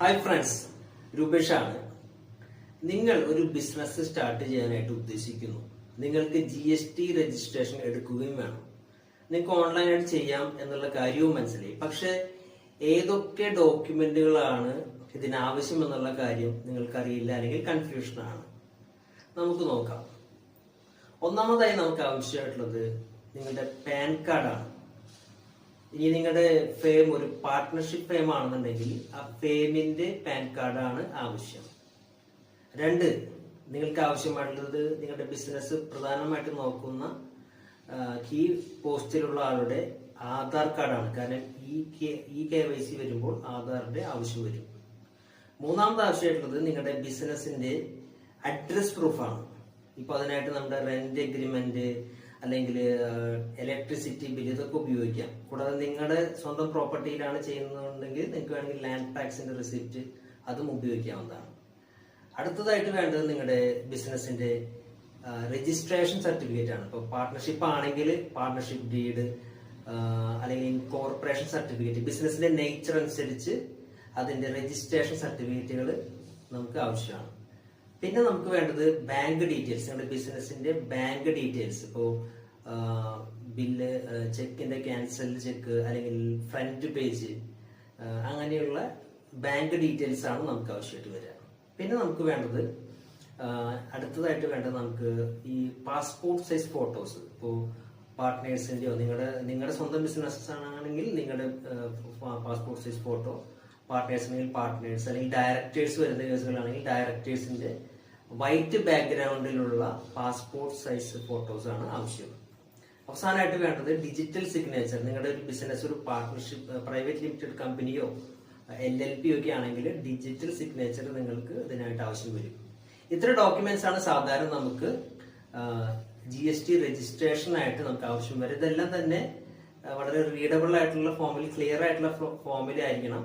Hi friends രൂപേഷാണ് നിങ്ങൾ ഒരു business start ചെയ്യാനായിട്ട് ഉദ്ദേശിക്കുന്നു. നിങ്ങൾക്ക് ജി എസ് ടി രജിസ്ട്രേഷൻ എടുക്കുകയും വേണം. നിങ്ങൾക്ക് ഓൺലൈനായിട്ട് ചെയ്യാം എന്നുള്ള കാര്യവും മനസ്സിലായി. പക്ഷെ ഏതൊക്കെ ഡോക്യുമെന്റുകളാണ് ഇതിനാവശ്യം എന്നുള്ള കാര്യം നിങ്ങൾക്കറിയില്ല അല്ലെങ്കിൽ കൺഫ്യൂഷനാണ് നമുക്ക് നോക്കാം. ഒന്നാമതായി നമുക്ക് ആവശ്യമായിട്ടുള്ളത് നിങ്ങളുടെ പാൻ കാർഡാണ് ഇനി നിങ്ങളുടെ ഫേം ഒരു പാർട്ട്ണർഷിപ്പ് ഫേം ആണെന്നുണ്ടെങ്കിൽ ആ ഫേമിന്റെ പാൻ കാർഡാണ് ആവശ്യം. രണ്ട് നിങ്ങൾക്ക് ആവശ്യമായിട്ടുള്ളത് നിങ്ങളുടെ ബിസിനസ് പ്രധാനമായിട്ട് നോക്കുന്ന കീ പോസ്റ്റിലുള്ള ആളുടെ ആധാർ കാർഡാണ് കാരണം ഈ കെ- ഈ കെ വൈ സി വരുമ്പോൾ ആധാറിന്റെ ആവശ്യം വരും. മൂന്നാമത്തെ ആവശ്യമായിട്ടുള്ളത് നിങ്ങളുടെ ബിസിനസിന്റെ അഡ്രസ് പ്രൂഫാണ് ഇപ്പൊ അതിനായിട്ട് നമ്മുടെ റെന്റ് എഗ്രിമെന്റ് അല്ലെങ്കിൽ ഇലക്ട്രിസിറ്റി ബിൽ ഇതൊക്കെ ഉപയോഗിക്കാം കൂടാതെ നിങ്ങളുടെ സ്വന്തം പ്രോപ്പർട്ടിയിലാണ് ചെയ്യുന്നുണ്ടെങ്കിൽ നിങ്ങൾക്ക് വേണമെങ്കിൽ ലാൻഡ് ടാക്സിന്റെ റിസിപ്റ്റ് അതും ഉപയോഗിക്കാവുന്നതാണ്. അടുത്തതായിട്ട് വേണ്ടത് നിങ്ങളുടെ ബിസിനസിന്റെ രജിസ്ട്രേഷൻ സർട്ടിഫിക്കറ്റ് ആണ്. ഇപ്പോൾ പാർട്ട്ണർഷിപ്പ് ആണെങ്കിൽ പാർട്ട്ണർഷിപ്പ് ഡീഡ് അല്ലെങ്കിൽ കോർപ്പറേഷൻ സർട്ടിഫിക്കറ്റ് ബിസിനസിന്റെ നേച്ചർ അനുസരിച്ച് അതിന്റെ രജിസ്ട്രേഷൻ സർട്ടിഫിക്കറ്റുകൾ നമുക്ക് ആവശ്യമാണ്. പിന്നെ നമുക്ക് വേണ്ടത് ബാങ്ക് ഡീറ്റെയിൽസ് നിങ്ങളുടെ ബിസിനസിന്റെ ബാങ്ക് ഡീറ്റെയിൽസ് ഇപ്പോൾ ബില്ല് ചെക്കിന്റെ ക്യാൻസൽ ചെക്ക് അല്ലെങ്കിൽ ഫ്രണ്ട് പേജ് അങ്ങനെയുള്ള ബാങ്ക് ഡീറ്റെയിൽസ് ആണ് നമുക്ക് ആവശ്യമായിട്ട് വരിക. പിന്നെ നമുക്ക് വേണ്ടത് അടുത്തതായിട്ട് വേണ്ടത് നമുക്ക് ഈ പാസ്പോർട്ട് സൈസ് ഫോട്ടോസ് ഇപ്പോൾ പാർട്ട്നേഴ്സിന്റെയോ നിങ്ങളുടെ നിങ്ങളുടെ സ്വന്തം ബിസിനസ് ആണെങ്കിൽ നിങ്ങളുടെ പാസ്പോർട്ട് സൈസ് ഫോട്ടോ പാർട്ട്നേഴ്സ് അല്ലെങ്കിൽ പാർട്ട്നേഴ്സ് അല്ലെങ്കിൽ ഡയറക്ടേഴ്സ് വരുന്ന കേസുകളാണെങ്കിൽ ഡയറക്ടേഴ്സിന്റെ വൈറ്റ് ബാക്ക്ഗ്രൗണ്ടിലുള്ള പാസ്പോർട്ട് സൈസ് ഫോട്ടോസ് ആണ് ആവശ്യം. അവസാനമായിട്ട് വേണ്ടത് ഡിജിറ്റൽ സിഗ്നേച്ചർ നിങ്ങളുടെ ഒരു ബിസിനസ് ഒരു പാർട്ട്ണർഷിപ്പ് പ്രൈവറ്റ് ലിമിറ്റഡ് കമ്പനിയോ എൽ എൽ പി ഒക്കെ ആണെങ്കിൽ ഡിജിറ്റൽ സിഗ്നേച്ചർ നിങ്ങൾക്ക് ഇതിനായിട്ട് ആവശ്യം വരും. ഇത്ര ഡോക്യുമെന്റ്സ് ആണ് സാധാരണ നമുക്ക് ജി എസ് ടി രജിസ്ട്രേഷൻ ആയിട്ട് നമുക്ക് ആവശ്യം വരും. ഇതെല്ലാം തന്നെ വളരെ റീഡബിൾ ആയിട്ടുള്ള ഫോമിൽ ക്ലിയർ ആയിട്ടുള്ള ഫോമിൽ ആയിരിക്കണം.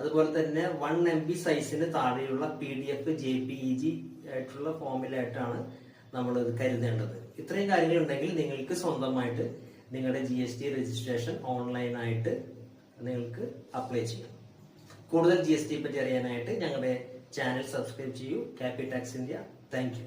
അതുപോലെ തന്നെ വൺ എം ബി സൈസിന് താഴെയുള്ള P D F J P E G ആയിട്ടുള്ള ഫോമിലായിട്ടാണ് നമ്മൾ ഇത് കരുതേണ്ടത്. ഇത്രയും കാര്യങ്ങൾ ഉണ്ടെങ്കിൽ നിങ്ങൾക്ക് സ്വന്തമായിട്ട് നിങ്ങളുടെ ജി എസ് ടി രജിസ്ട്രേഷൻ ഓൺലൈനായിട്ട് നിങ്ങൾക്ക് അപ്ലൈ ചെയ്യാം. കൂടുതൽ ജി എസ് ടി പറ്റി അറിയാനായിട്ട് ഞങ്ങളുടെ ചാനൽ സബ്സ്ക്രൈബ് ചെയ്യൂ. ക്യാപിടാക്സ് ഇന്ത്യ താങ്ക്